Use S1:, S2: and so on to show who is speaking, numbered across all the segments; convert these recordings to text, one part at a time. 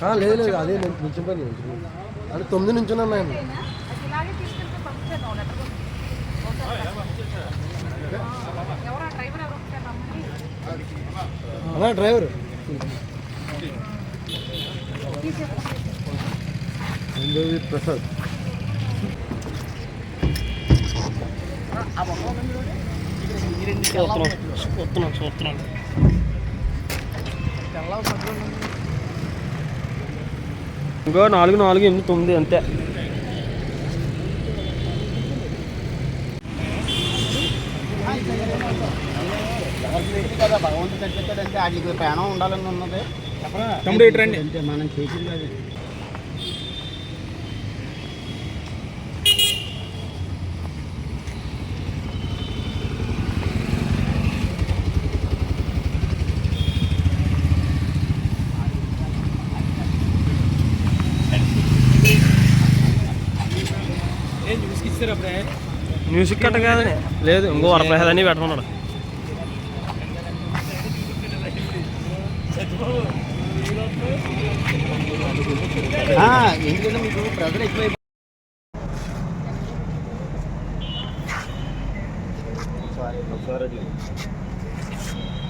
S1: ఆ, లేదు లేదు అదే నేను నిల్చుంటాను అంటే తొమ్మిది నుంచి ఉన్నాను నేను
S2: ఎవరా డ్రైవర్
S1: ప్రసాద్.
S3: చూస్తున్నాం చూస్తున్నాం ఇంకో నాలుగు నాలుగు ఎనిమిది తొమ్మిది అంతే.
S4: కదా భగవంతుడు కనిపెట్టాడంటే వాటికి ప్రాణం ఉండాలని ఉన్నది. మనం చేసింది
S3: మ్యూజిక్ కట్ట కాదని లేదు ఇంకో వరప్రసాద్ అని పెట్టమన్నాడు
S4: మీకు ప్రజలు ఎక్కువ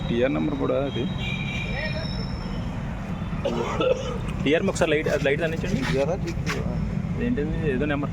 S5: టిఆర్ నెంబర్ కూడా అది. టిఆర్ ఒకసారి లైట్ అది లైట్ అందించండి ఏంటిది? ఏదో నెంబర్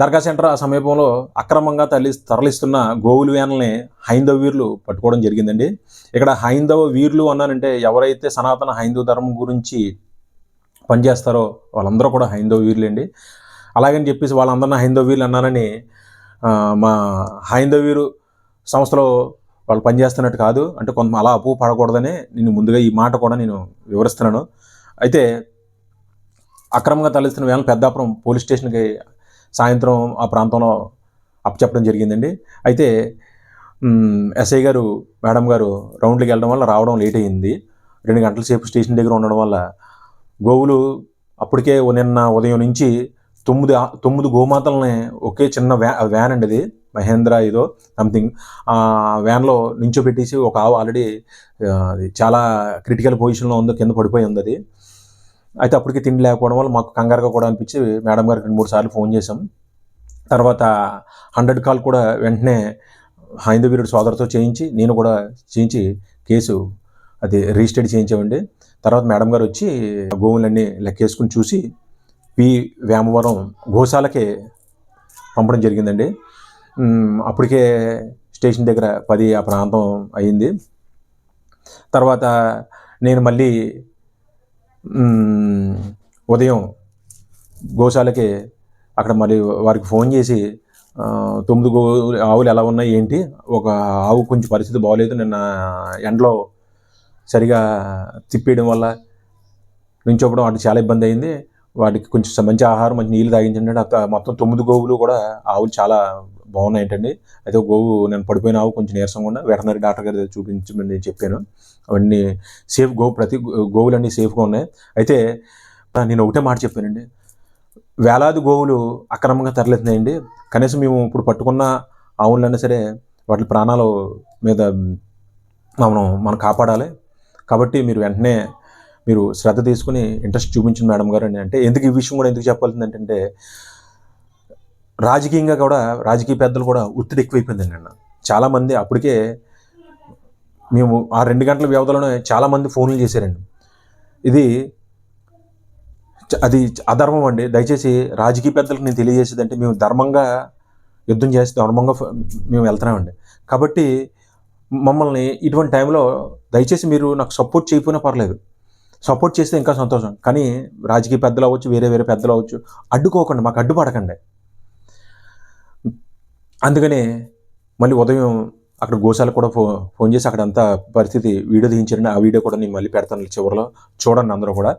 S6: దర్గా సెంటర్ ఆ సమీపంలో అక్రమంగా తరలి తరలిస్తున్న గోవుల వ్యాన్లని హైందవ వీరులు పట్టుకోవడం జరిగిందండి. ఇక్కడ హైందవ వీరులు అన్నానంటే ఎవరైతే సనాతన హైందవ ధర్మం గురించి పనిచేస్తారో వాళ్ళందరూ కూడా హైందవ వీరులండి. అలాగని చెప్పేసి వాళ్ళందరినీ హైందవ వీరులు అన్నానని మా హైందవ వీరు సంస్థలో వాళ్ళు పనిచేస్తున్నట్టు కాదు. అంటే కొంత అలా అప్పు పడకూడదని నేను ముందుగా ఈ మాట కూడా నేను వివరిస్తున్నాను. అయితే అక్రమంగా తరలిస్తున్న వేళ పెద్దాపురం పోలీస్ స్టేషన్కి సాయంత్రం ఆ ప్రాంతంలో అప్పచెప్పడం జరిగిందండి. అయితే ఎస్ఐ గారు మేడం గారు రౌండ్లకి వెళ్ళడం వల్ల రావడం లేట్ అయింది. రెండు గంటల సేపు స్టేషన్ దగ్గర ఉండడం వల్ల గోవులు అప్పటికే నిన్న ఉదయం నుంచి తొమ్మిది తొమ్మిది గోమాతల్ని ఒకే చిన్న వ్యా వ్యాన్ అండి అది. మహేంద్ర ఏదో సంథింగ్ ఆ వ్యాన్లో నించోబెట్టేసి ఒక ఆవు ఆల్రెడీ అది చాలా క్రిటికల్ పొజిషన్లో ఉంది కింద పడిపోయి ఉంది అది. అయితే అప్పటికి తిండి లేకపోవడం వల్ల మాకు కంగారుగా కూడా అనిపించి మేడం గారికి రెండు మూడు సార్లు ఫోన్ చేశాం. తర్వాత హండ్రెడ్ కాల్ కూడా వెంటనే హైందవీరుడు సోదరుతో చేయించి నేను కూడా చేయించి కేసు అది రిజిస్టర్డ్ చేయించామండి. తర్వాత మేడం గారు వచ్చి గోవులన్నీ లెక్కేసుకుని చూసి పి వేమవరం గోశాలకే పంపడం జరిగిందండి. అప్పటికే స్టేషన్ దగ్గర పది ఆ ప్రాంతం అయింది తర్వాత నేను మళ్ళీ ఉదయం గోశాలకి అక్కడ మరి వారికి ఫోన్ చేసి తొమ్మిది గో ఆవులు ఎలా ఉన్నాయి ఏంటి? ఒక ఆవు కొంచెం పరిస్థితి బాగోలేదు. నిన్న ఎండలో సరిగా తిప్పేయడం వల్ల నుంచోపడం వాటికి చాలా ఇబ్బంది అయింది. వాటికి కొంచెం మంచి ఆహారం మంచి నీళ్ళు తాగించండి మొత్తం తొమ్మిది గోవులు కూడా ఆవులు చాలా బాగున్నాయంటండి. అయితే గోవు నేను పడిపోయిన ఆవు కొంచెం నీరసంగా ఉన్న. వెటనరీ డాక్టర్ గారి చూపించమని నేను చెప్పాను. అవన్నీ సేఫ్ గోవు ప్రతి గోవులన్నీ సేఫ్గా ఉన్నాయి. అయితే నేను ఒకటే మాట చెప్పానండి. వేలాది గోవులు అక్రమంగా తరలిస్తున్నాయండి. కనీసం మేము ఇప్పుడు పట్టుకున్న ఆవులైనా సరే వాటి ప్రాణాల మీద మనం మనం కాపాడాలి. కాబట్టి మీరు వెంటనే మీరు శ్రద్ధ తీసుకుని ఇంట్రెస్ట్ చూపించిన మేడం గారు అని అంటే ఎందుకు ఈ విషయం కూడా ఎందుకు చెప్పాల్సింది ఏంటంటే రాజకీయంగా కూడా రాజకీయ పెద్దలు కూడా ఒత్తిడి ఎక్కువైపోయిందండి అన్న. చాలామంది అప్పటికే మేము ఆ రెండు గంటల వ్యవధిలోనే చాలామంది ఫోన్లు చేశారండి. ఇది అది అధర్మం అండి. దయచేసి రాజకీయ పెద్దలకు నేను తెలియజేసేదంటే మేము ధర్మంగా యుద్ధం చేసి ధర్మంగా మేము వెళ్తున్నామండి. కాబట్టి మమ్మల్ని ఇటువంటి టైంలో దయచేసి మీరు నాకు సపోర్ట్ చేయకపోయినా పర్లేదు. సపోర్ట్ చేస్తే ఇంకా సంతోషం. కానీ రాజకీయ పెద్దలు అవ్వచ్చు వేరే వేరే పెద్దలు అవ్వచ్చు అడ్డుకోకండి. మాకు అడ్డుపడకండి. అందుకనే మళ్ళీ ఉదయం అక్కడ గోశాల కూడా ఫో ఫోన్ చేసి అక్కడ అంతా పరిస్థితి వీడియో తీయించారండి ఆ వీడియో కూడా నేను మళ్ళీ పెడతాను చివరిలో. చూడండి అందరూ కూడా.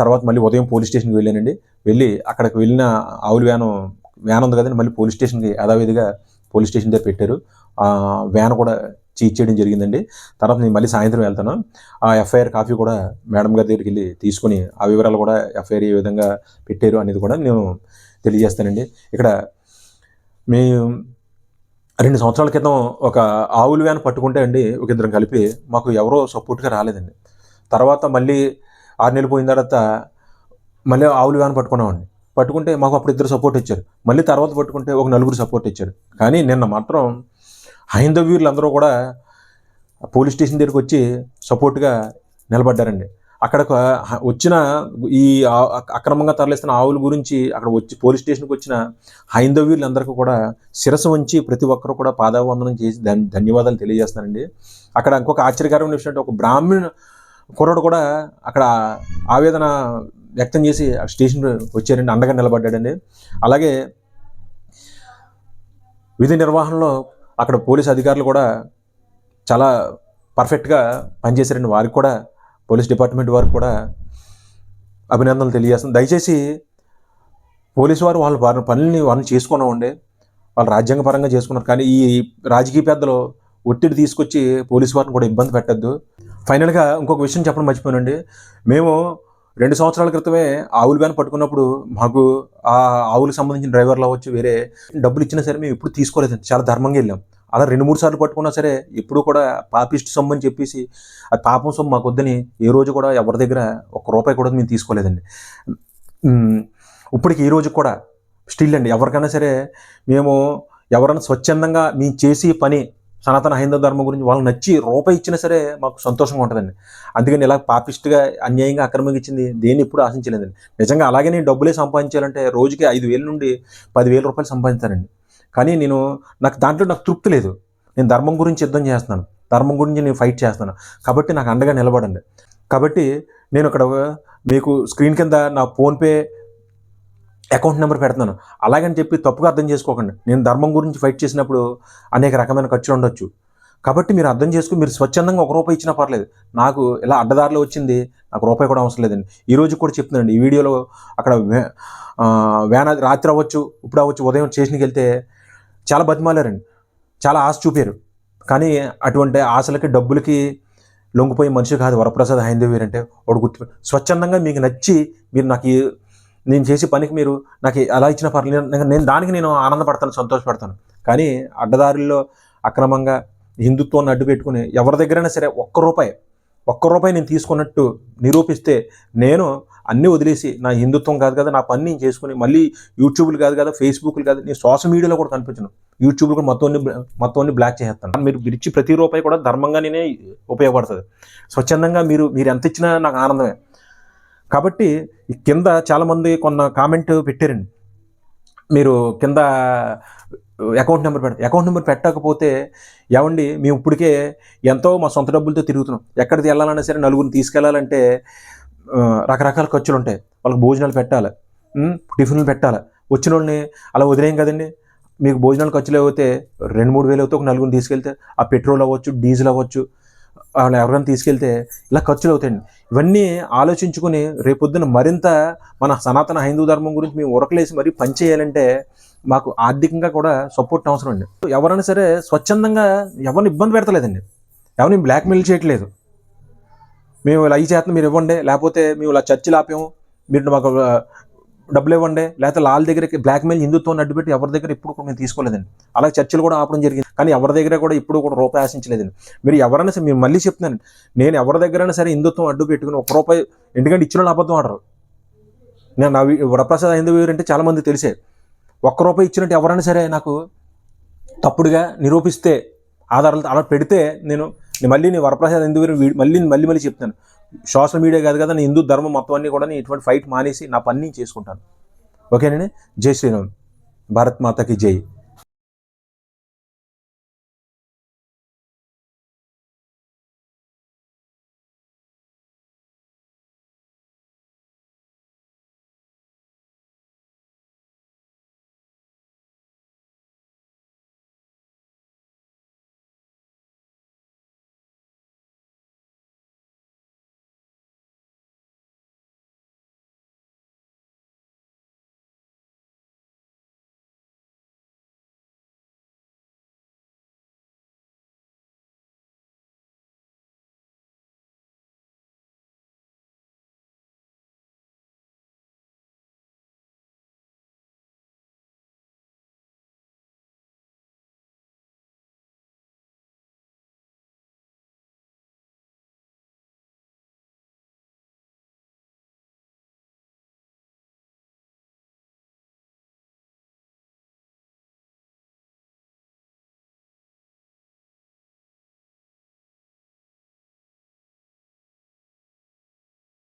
S6: తర్వాత మళ్ళీ ఉదయం పోలీస్ స్టేషన్కి వెళ్ళానండి. వెళ్ళి అక్కడికి వెళ్ళిన ఆవుల వ్యాన్ వ్యాన్ ఉంది కదండి మళ్ళీ పోలీస్ స్టేషన్కి యథావిధిగా పోలీస్ స్టేషన్ దగ్గర పెట్టారు. వ్యాన్ కూడా చీజ్ చేయడం జరిగిందండి. తర్వాత నేను మళ్ళీ సాయంత్రం వెళ్తాను. ఆ ఎఫ్ఐఆర్ కాపీ కూడా మేడం గారి దగ్గరికి వెళ్ళి తీసుకుని ఆ వివరాలు కూడా ఎఫ్ఐఆర్ ఏ విధంగా పెట్టారు అనేది కూడా నేను తెలియజేస్తానండి. ఇక్కడ మీ రెండు సంవత్సరాల క్రితం ఒక ఆవుల వ్యాన్ పట్టుకుంటే అండి ఒక ఇద్దరం కలిపి మాకు ఎవరో సపోర్ట్గా రాలేదండి. తర్వాత మళ్ళీ ఆరు నెలలు పోయిన తర్వాత మళ్ళీ ఆవులు వ్యాన్ పట్టుకున్నామండి. పట్టుకుంటే మాకు అప్పుడు ఇద్దరు సపోర్ట్ ఇచ్చారు. మళ్ళీ తర్వాత పట్టుకుంటే ఒక నలుగురు సపోర్ట్ ఇచ్చారు. కానీ నిన్న మాత్రం హైందవీరులందరూ కూడా పోలీస్ స్టేషన్ దగ్గరికి వచ్చి సపోర్ట్గా నిలబడ్డారండి. అక్కడ వచ్చిన ఈ అక్రమంగా తరలిస్తున్న ఆవుల గురించి అక్కడ వచ్చి పోలీస్ స్టేషన్కి వచ్చిన హైందవీరులందరికీ కూడా శిరసు వంచి ప్రతి ఒక్కరు కూడా పాదావందనం చేసి ధన్యవాదాలు తెలియజేస్తానండి. అక్కడ ఇంకొక ఆశ్చర్యకరమైన విషయం అంటే ఒక బ్రాహ్మణ కుర్రాడు కూడా అక్కడ ఆవేదన వ్యక్తం చేసి ఆ స్టేషన్ వచ్చారండి అండగా నిలబడ్డాడండి. అలాగే విధి నిర్వహణలో అక్కడ పోలీస్ అధికారులు కూడా చాలా పర్ఫెక్ట్గా పనిచేశారండి. వారికి కూడా పోలీస్ డిపార్ట్మెంట్ వారు కూడా అభినందనలు తెలియజేస్తుంది దయచేసి పోలీసు వారు వాళ్ళ వారి పనుల్ని వాళ్ళని చేసుకున్నామండి వాళ్ళు రాజ్యాంగపరంగా చేసుకున్నారు. కానీ ఈ రాజకీయ పెద్దలు ఒత్తిడి తీసుకొచ్చి పోలీసు వారిని కూడా ఇబ్బంది పెట్టద్దు. ఫైనల్గా ఇంకొక విషయం చెప్పడం మర్చిపోయానండి. మేము రెండు సంవత్సరాల క్రితమే ఆవుల వ్యాన్ పట్టుకున్నప్పుడు మాకు ఆ ఆవులకు సంబంధించిన డ్రైవర్లు అవ్వచ్చు వేరే డబ్బులు ఇచ్చినా సరే మేము ఎప్పుడు తీసుకోలేదు. చాలా ధర్మంగా వెళ్ళాం. అలా రెండు మూడు సార్లు పట్టుకున్నా సరే ఎప్పుడు కూడా పాపిస్ట్ సొమ్ము అని చెప్పేసి అది పాపం సొమ్ము మాకు వద్దని ఏ రోజు కూడా ఎవరి దగ్గర ఒక్క రూపాయి కూడా మేము తీసుకోలేదండి. ఇప్పటికి ఈ రోజు కూడా స్టిల్ అండి ఎవరికైనా సరే మేము ఎవరైనా స్వచ్ఛందంగా మేము చేసి పని సనాతన హైందవ ధర్మం గురించి వాళ్ళు నచ్చి రూపాయి ఇచ్చినా సరే మాకు సంతోషంగా ఉంటుందండి. అందుకని ఇలా పాపిస్ట్గా అన్యాయంగా అక్రమంగా ఇచ్చింది దేన్ని ఎప్పుడు ఆశించలేదండి. నిజంగా అలాగే నేను డబ్బులే సంపాదించాలంటే రోజుకి ఐదు వేల నుండి పదివేల రూపాయలు సంపాదించానండి కానీ నేను నాకు దాంట్లో నాకు తృప్తి లేదు. నేను ధర్మం గురించి యుద్ధం చేస్తున్నాను. ధర్మం గురించి నేను ఫైట్ చేస్తున్నాను. కాబట్టి నాకు అండగా నిలబడండి. కాబట్టి నేను ఇక్కడ మీకు స్క్రీన్ కింద నా ఫోన్పే అకౌంట్ నెంబర్ పెడుతున్నాను. అలాగని చెప్పి తప్పుగా అర్థం చేసుకోకండి. నేను ధర్మం గురించి ఫైట్ చేసినప్పుడు అనేక రకమైన ఖర్చులు ఉండొచ్చు. కాబట్టి మీరు అర్థం చేసుకుని మీరు స్వచ్ఛందంగా ఒక రూపాయి ఇచ్చినా పర్లేదు. నాకు ఇలా అడ్డదారిలో వచ్చింది. నాకు రూపాయి కూడా అవసరం లేదండి. ఈ రోజు కూడా చెప్తున్నానండి ఈ వీడియోలో అక్కడ వే- రాత్రి అవ్వచ్చు ఇప్పుడు అవ్వచ్చు ఉదయం స్టేషన్కి వెళ్తే చాలా బతిమాలారండి. చాలా ఆశ చూపారు. కానీ అటువంటి ఆశలకి డబ్బులకి లొంగిపోయే మనిషి కాదు వరప్రసాద్ హైందవీర్ అంటే వాడు గుర్తు స్వచ్ఛందంగా మీకు నచ్చి మీరు నాకు నేను చేసే పనికి మీరు నాకు ఎలా ఇచ్చిన పర్లేదు. నేను దానికి నేను ఆనందపడతాను సంతోషపడతాను. కానీ అడ్డదారుల్లో అక్రమంగా హిందుత్వాన్ని అడ్డు పెట్టుకుని ఎవరి దగ్గరైనా సరే ఒక్క రూపాయి ఒక్క రూపాయి నేను తీసుకున్నట్టు నిరూపిస్తే నేను అన్నీ వదిలేసి నా హిందుత్వం కాదు కదా నా పని నేను చేసుకుని మళ్ళీ యూట్యూబ్లు కాదు కదా ఫేస్బుక్లు కాదు నేను సోషల్ మీడియాలో కూడా కనిపించను. యూట్యూబ్లో కూడా మొత్తం మొత్తం బ్లాక్ చేసేస్తాను. మీరు ఇచ్చి ప్రతి రూపాయి కూడా ధర్మంగా నేనే ఉపయోగపడుతుంది. స్వచ్ఛందంగా మీరు మీరు ఎంత ఇచ్చినా నాకు ఆనందమే. కాబట్టి కింద చాలామంది కొన్న కామెంట్ పెట్టారండి. మీరు కింద అకౌంట్ నెంబర్ పెడతారు అకౌంట్ నెంబర్ పెట్టకపోతే ఏమండి మేము ఇప్పటికే ఎంతో మా సొంత డబ్బులతో తిరుగుతున్నాం. ఎక్కడికి వెళ్ళాలన్నా సరే నలుగురిని తీసుకెళ్ళాలంటే రకరకాల ఖర్చులు ఉంటాయి. వాళ్ళకి భోజనాలు పెట్టాలి. టిఫిన్లు పెట్టాలి. వచ్చిన వాళ్ళని అలా వదిలేం కదండి. మీకు భోజనాలు ఖర్చులు అయితే రెండు మూడు వేలు అవుతే ఒక నలుగురిని తీసుకెళ్తే ఆ పెట్రోల్ అవ్వచ్చు డీజిల్ అవ్వచ్చు వాళ్ళు ఎవరైనా తీసుకెళ్తే ఇలా ఖర్చులు అవుతాయండి. ఇవన్నీ ఆలోచించుకుని రేపొద్దున మరింత మన సనాతన హైందూ ధర్మం గురించి మేము ఉరకలేసి మరీ పనిచేయాలంటే మాకు ఆర్థికంగా కూడా సపోర్ట్ అవసరం అండి. ఎవరైనా సరే స్వచ్ఛందంగా ఎవరిని ఇబ్బంది పెడతలేదండి. ఎవరిని బ్లాక్మెయిల్ చేయట్లేదు. మేము ఇలా ఈ చేతను మీరు ఇవ్వండి లేకపోతే మేము ఇలా చర్చిలు ఆపాము మీరు మాకు డబ్బులు ఇవ్వండి లేకపోతే వాళ్ళ దగ్గరికి బ్లాక్మెయిల్ హిందుత్వం అడ్డుపెట్టి ఎవరి దగ్గర ఇప్పుడు కూడా మేము తీసుకోలేదండి. అలాగే చర్చలు కూడా ఆపడం జరిగింది కానీ ఎవరి దగ్గర కూడా ఇప్పుడు కూడా రూపాయి ఆశించలేదండి. మీరు ఎవరైనా సరే మీరు మళ్ళీ చెప్తున్నాను నేను ఎవరి దగ్గరైనా సరే హిందుత్వం అడ్డు పెట్టుకుని ఒక రూపాయి ఎందుకంటే ఇచ్చిన వాళ్ళు అబద్ధం ఆడరు. నేను నా వడప్రసాద్ వరప్రసాద్ హిందూ అంటే చాలామంది తెలిసే ఒక్క రూపాయి ఇచ్చినట్టు ఎవరైనా సరే నాకు తప్పుడుగా నిరూపిస్తే ఆధారాలతో అలా పెడితే నేను నేను మళ్ళీ నేను వరప్రసాద్ ఎందుకు మళ్ళీ మళ్ళీ మళ్ళీ చెప్తాను సోషల్ మీడియా కాదు కదా నేను హిందూ ధర్మం మొత్తం అన్నీ కూడా నేను ఇటువంటి ఫైట్ మానేసి నా పని నేను చేసుకుంటాను. ఓకేనండి జై శ్రీరామ్. భారత్ మాతకి జై.